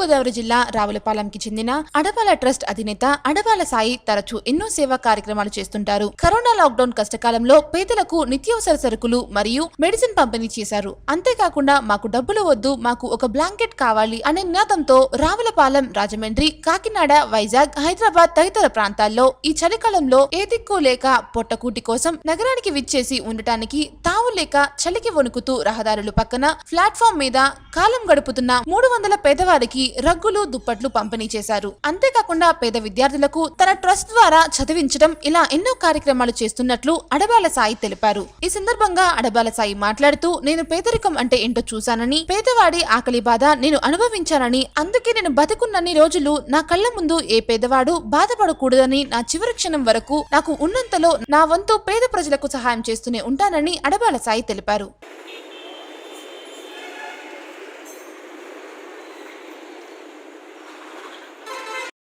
తూర్పుగోదావరి జిల్లా రావులపాలెంకి చెందిన అడవాల ట్రస్ట్ అధినేత అడవాల సాయి తరచూ ఎన్నో సేవా కార్యక్రమాలు చేస్తుంటారు. కరోనా లాక్డౌన్ కష్టకాలంలో పేదలకు నిత్యావసర సరుకులు మరియు మెడిసిన్ పంపిణీ చేశారు. అంతేకాకుండా మాకు డబ్బులు వద్దు మాకు ఒక బ్లాంకెట్ కావాలి అనే నినాదంతో రావులపాలెం రాజమండ్రి కాకినాడ వైజాగ్ హైదరాబాద్ తదితర ప్రాంతాల్లో ఈ చలికాలంలో ఏ దిక్కు లేక పొట్టకూటి కోసం నగరానికి విచ్చేసి ఉండటానికి తావు లేక చలికి వణుకుతూ రహదారులు పక్కన ప్లాట్ఫామ్ మీద కాలం గడుపుతున్న మూడు వందల పేదవారికి రగ్గులు దుప్పట్లు పంపిణీ చేశారు. అంతేకాకుండా పేద విద్యార్థులకు తన ట్రస్ట్ ద్వారా చదివించడం ఇలా ఎన్నో కార్యక్రమాలు చేస్తున్నట్లు అడబాల సాయి తెలిపారు. ఈ సందర్భంగా అడబాల సాయి మాట్లాడుతూ నేను పేదరికం అంటే ఏంటో చూశానని పేదవాడి ఆకలి బాధ నేను అనుభవించానని అందుకే నేను బతికున్నన్ని రోజులు నా కళ్ళ ముందు ఏ పేదవాడు బాధపడకూడదని నా చివరి క్షణం వరకు నాకు ఉన్నంతలో నా వంతు పేద ప్రజలకు సహాయం చేస్తూనే ఉంటానని అడబాల సాయి తెలిపారు.